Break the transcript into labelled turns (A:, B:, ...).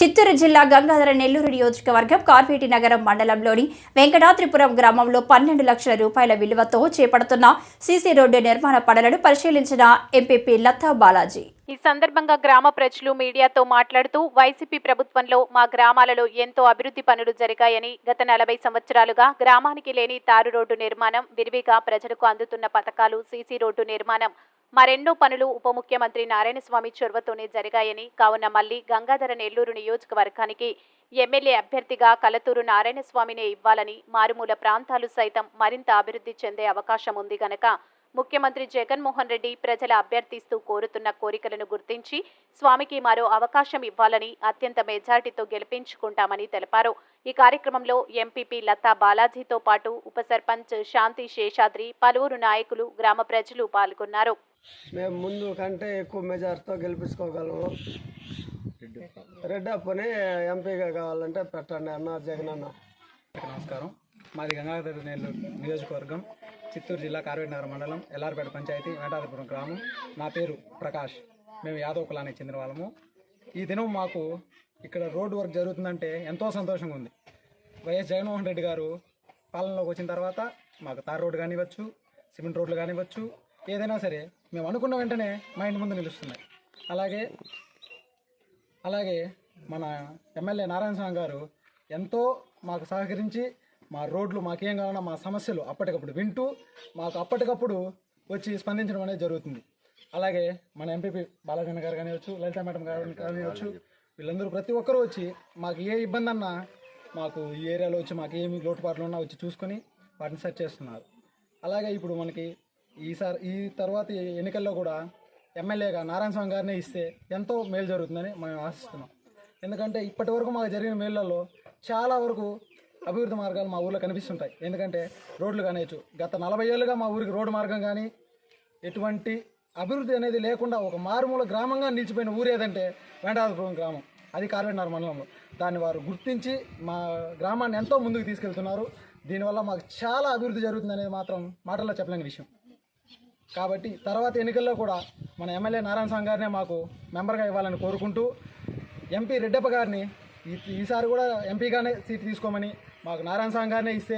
A: చిత్తూరు జిల్లా గంగాధర నెల్లూరు నియోజకవర్గం కార్పేటి నగరం మండలంలోని వెంకటాద్రిపురం గ్రామంలో పన్నెండు లక్షల రూపాయల విలువతో చేపడుతున్న సీసీ రోడ్డు నిర్మాణ పనులను పరిశీలించిన ఎంపీపీ లతా బాలాజీ.
B: ఈ సందర్భంగా గ్రామ ప్రజలు మీడియాతో మాట్లాడుతూ వైసీపీ ప్రభుత్వంలో మా గ్రామాలలో ఎంతో అభివృద్ధి పనులు జరిగాయని గత నలభై సంవత్సరాలుగా గ్రామానికి లేని తారు రోడ్డు నిర్మాణం విరివిగా ప్రజలకు అందుతున్న పథకాలు సీసీ రోడ్డు నిర్మాణం మరెన్నో పనులు ఉప ముఖ్యమంత్రి నారాయణస్వామి చొరవతోనే జరిగాయని కావున మళ్ళీ గంగాధర నెల్లూరు నియోజకవర్గానికి ఎమ్మెల్యే అభ్యర్థిగా కలతూరు నారాయణస్వామినే ఇవ్వాలని మారుమూల ప్రాంతాలు సైతం మరింత అభివృద్ధి చెందే అవకాశం ఉంది గనక ముఖ్యమంత్రి జగన్మోహన్ రెడ్డి ప్రజల అభ్యర్థిస్తూ కోరుతున్న కోరికలను గుర్తించి స్వామికి మరో అవకాశం ఇవ్వాలని అత్యంత మెజార్టీతో గెలిపించుకుంటామని తెలిపారు. ఈ కార్యక్రమంలో ఎంపీపీ లతా బాలాజీతో పాటు ఉప సర్పంచ్ శాంతి శేషాద్రి పలువురు నాయకులు గ్రామ ప్రజలు పాల్గొన్నారు.
C: మేము ముందు కంటే ఎక్కువ మెజార్టీతో గెలిపించుకోగలము. రెడ్డప్పని ఎంపీగా కావాలంటే పెట్టండి అన్న జగన్ అన్న
D: నమస్కారం. మాది గంగాధర నెల్లూరు నియోజకవర్గం. చిత్తూరు జిల్లా కార్వేటనగర్ మండలం ఎల్లారపేట పంచాయతీ వెంకటాద్రిపురం గ్రామం. నా పేరు ప్రకాష్. మేము యాదవ్ కులానికి చెందిన వాళ్ళము. ఈ దినం మాకు ఇక్కడ రోడ్డు వర్క్ జరుగుతుందంటే ఎంతో సంతోషంగా ఉంది. వైఎస్ జగన్మోహన్ రెడ్డి గారు పాలనలోకి వచ్చిన తర్వాత మాకు తార్ రోడ్డు కానివ్వచ్చు సిమెంట్ రోడ్లు కానివ్వచ్చు ఏదైనా సరే మేము అనుకున్న వెంటనే మా ఇంటి ముందు నిలుస్తున్నాయి. అలాగే అలాగే మన ఎమ్మెల్యే నారాయణ స్వామి గారు ఎంతో మాకు సహకరించి మా రోడ్లు మాకేం కావాలన్నా మా సమస్యలు అప్పటికప్పుడు వింటూ మాకు అప్పటికప్పుడు వచ్చి స్పందించడం అనేది జరుగుతుంది. అలాగే మన ఎంపీపీ బాలాజన్ గారు కానివచ్చు లలిత మేడం గారు కానివచ్చు వీళ్ళందరూ ప్రతి ఒక్కరూ వచ్చి మాకు ఏ ఇబ్బంది అన్నా మాకు ఈ ఏరియాలో వచ్చి మాకు ఏమి లోటుపాట్లు ఉన్నా వచ్చి చూసుకొని వాటిని సెట్ చేస్తున్నారు. అలాగే ఇప్పుడు మనకి ఈసారి ఈ తర్వాత ఎన్నికల్లో కూడా ఎమ్మెల్యేగా నారాయణ స్వామి గారినే ఇస్తే ఎంతో మేలు జరుగుతుందని మేము ఆశిస్తున్నాం. ఎందుకంటే ఇప్పటి వరకు మాకు జరిగిన మేళ్ళలో చాలా వరకు అభివృద్ధి మార్గాలు మా ఊర్లో కనిపిస్తుంటాయి. ఎందుకంటే రోడ్లు కానివచ్చు గత నలభై ఏళ్ళుగా మా ఊరికి రోడ్డు మార్గం కానీ ఎటువంటి అభివృద్ధి అనేది లేకుండా ఒక మారుమూల గ్రామంగా నిలిచిపోయిన ఊరు ఏదంటే గ్రామం. అది కార్వేనార్ మండలంలో. దాన్ని వారు గుర్తించి మా గ్రామాన్ని ఎంతో ముందుకు తీసుకెళ్తున్నారు. దీనివల్ల మాకు చాలా అభివృద్ధి జరుగుతుంది అనేది మాత్రం మాటల్లో చెప్పలేని విషయం. కాబట్టి తర్వాత ఎన్నికల్లో కూడా మన ఎమ్మెల్యే నారాయణ స్వామి గారినే మాకు మెంబర్గా ఇవ్వాలని కోరుకుంటూ ఎంపీ రెడ్డప్ప గారిని ఈసారి కూడా ఎంపీగానే సీట్ తీసుకోమని మాకు నారాయణ సాంగ్ గారినే ఇస్తే